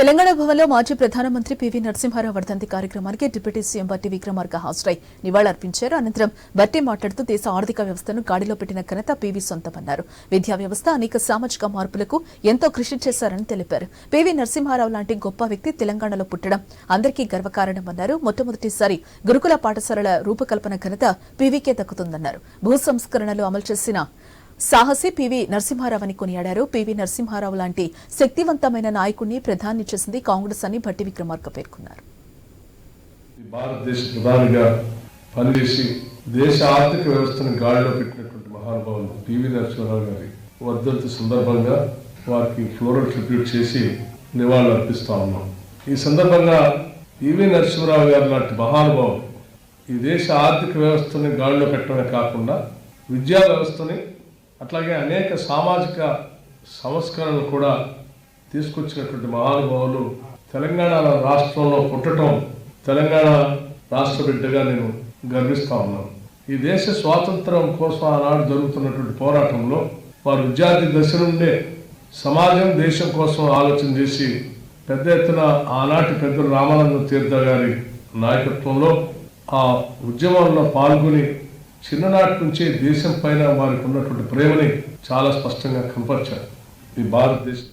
తెలంగాణ భవన్లో మాజీ ప్రధానమంత్రి పివి నరసింహారావు వర్ధంతి కార్యక్రమానికి డిప్యూటీ సీఎం బట్టి విక్రమార్క హాజరై నివాళులర్పించారు. అనంతరం బట్టి మాట్లాడుతూ దేశ ఆర్థిక వ్యవస్థను గాడిలో పెట్టిన ఘనత పివి సొంతమన్నారు. విద్యా వ్యవస్థ అనేక సామాజిక మార్పులకు ఎంతో కృషి చేశారని తెలిపారు. పివి నరసింహారావు లాంటి గొప్ప వ్యక్తి తెలంగాణలో పుట్టడం అందరికీ గర్వకారణమన్నారు. మొట్టమొదటిసారి గురుకుల పాఠశాలల రూపకల్పన ఘనత పీవీకే దక్కుతుందన్నారు. భూ సంస్కరణలు అమలు చేసిన సాహసి పివి నరసింహారావు అని కొనియాడారు. పివి నరసింహారావు లాంటి శక్తివంతమైన నాయకుడిని ప్రధాని చేసింది కాంగ్రెస్ అని భట్టి విక్రమార్క పేర్కొన్నారు. భారతదేశ ప్రధానిగా పనిచేసి దేశ ఆర్థిక వ్యవస్థను గాడిలో పెట్టినటువంటి మహానుభావులు పివి నరసింహారావు గారి వర్ధంతి సందర్భంగా వారికి ఫ్లోరల్ ట్రిబ్యూట్ చేసి నివాళులు అర్పిస్తా ఉన్నాం. ఈ సందర్భంగా పివి నరసింహారావు గారు లాంటి మహానుభావులు ఈ దేశ ఆర్థిక వ్యవస్థని గాడిలో పెట్టడమే కాకుండా విద్యా వ్యవస్థని అట్లాగే అనేక సామాజిక సంస్కరణలు కూడా తీసుకొచ్చినటువంటి మహానుభావులు తెలంగాణ రాష్ట్రంలో పుట్టడం తెలంగాణ రాష్ట్ర బిడ్డగా నేను గర్విస్తా ఉన్నాను. ఈ దేశ స్వాతంత్రం కోసం ఆనాడు జరుగుతున్నటువంటి పోరాటంలో వారు విద్యార్థి దశ నుండే సమాజం దేశం కోసం ఆలోచన చేసి పెద్ద ఎత్తున ఆనాటి పెద్దలు రామానంద తీర్థ గారి నాయకత్వంలో ఆ ఉద్యమంలో పాల్గొని చిన్ననాటి నుంచే దేశం పైన వారికి ఉన్నటువంటి ప్రేమని చాలా స్పష్టంగా కనపరిచారు ఈ భారతదేశం